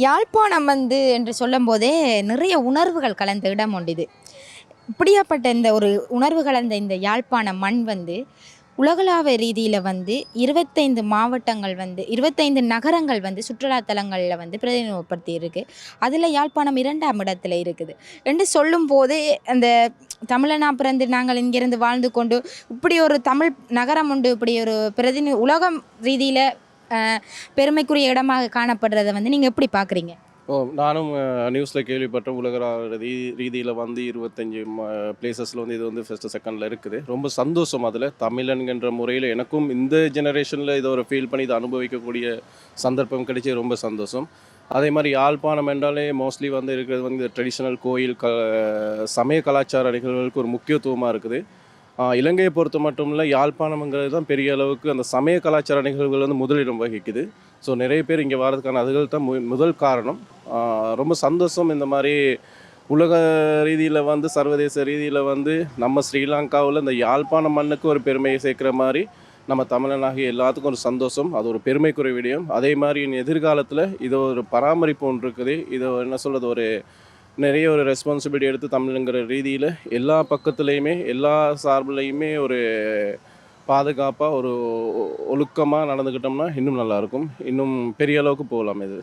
யாழ்ப்பாணம் வந்து என்று சொல்லும்போதே நிறைய உணர்வுகள் கலந்த இடம் உண்டு இது இப்படியாப்பட்ட இந்த ஒரு உணர்வு கலந்த இந்த யாழ்ப்பாண மண் வந்து உலகளாவிய ரீதியில் வந்து இருபத்தைந்து மாவட்டங்கள் வந்து இருபத்தைந்து நகரங்கள் வந்து சுற்றுலாத்தலங்களில் வந்து பிரதிநிதிப்படுத்தி இருக்குது அதில் யாழ்ப்பாணம் இரண்டாம் இடத்துல இருக்குது. என்று சொல்லும் போதே அந்த தமிழனா பிறந்து நாங்கள் இங்கிருந்து வாழ்ந்து கொண்டு இப்படி ஒரு தமிழ் நகரம் உண்டு இப்படி ஒரு பிரதிநி உலகம் ரீதியில் பெருமைக்குரிய இடமாக காணப்படுறதை வந்து நீங்கள் எப்படி பார்க்குறீங்க ஓ நானும் நியூஸில் கேள்விப்பட்டேன் உலக ரீ ரீதியில் வந்து இருபத்தஞ்சி பிளேசஸில் வந்து இது வந்து ஃபஸ்ட்டு செகண்டில் இருக்குது. ரொம்ப சந்தோஷம் அதில். தமிழன்கின்ற முறையில் எனக்கும் இந்த ஜெனரேஷனில் இதை ஒரு ஃபீல் பண்ணி இதை அனுபவிக்கக்கூடிய சந்தர்ப்பம் கிடைச்சி ரொம்ப சந்தோஷம். அதே மாதிரி யாழ்ப்பாணம் என்றாலே மோஸ்ட்லி வந்து இருக்கிறது வந்து ட்ரெடிஷ்னல் கோயில் க சமய கலாச்சார நிகழ்வுகளுக்கு ஒரு முக்கியத்துவமாக இருக்குது. இலங்கையை பொறுத்த மட்டும் இல்லை யாழ்ப்பாணம்ங்கிறது தான் பெரிய அளவுக்கு அந்த சமய கலாச்சார நிகழ்வுகள் வந்து முதலிடம் வகிக்குது. ஸோ நிறைய பேர் இங்கே வர்றதுக்கான அதுகள் தான் மு- முதல் காரணம். ரொம்ப சந்தோஷம் இந்த மாதிரி உலக ரீதியில் வந்து சர்வதேச ரீதியில் வந்து நம்ம ஸ்ரீலங்காவில் இந்த யாழ்ப்பாண மண்ணுக்கு ஒரு பெருமையை சேர்க்குற மாதிரி நம்ம தமிழனாகிய எல்லாத்துக்கும் ஒரு சந்தோஷம். அது ஒரு பெருமைக்குரிய விடயம். அதே மாதிரி என் எதிர்காலத்தில் இது ஒரு பராமரிப்பு ஒன்று இருக்குது. இது என்ன சொல்கிறது ஒரு நிறைய ஒரு ரெஸ்பான்சிபிலிட்டி எடுத்து தமிழுங்கிற ரீதியில் எல்லா பக்கத்துலேயுமே எல்லா சார்புலேயுமே ஒரு பாதுகாப்பாக ஒரு ஒழுக்கமாக நடந்துக்கிட்டோம்னா இன்னும் நல்லாயிருக்கும் இன்னும் பெரிய அளவுக்கு போகலாம் இது.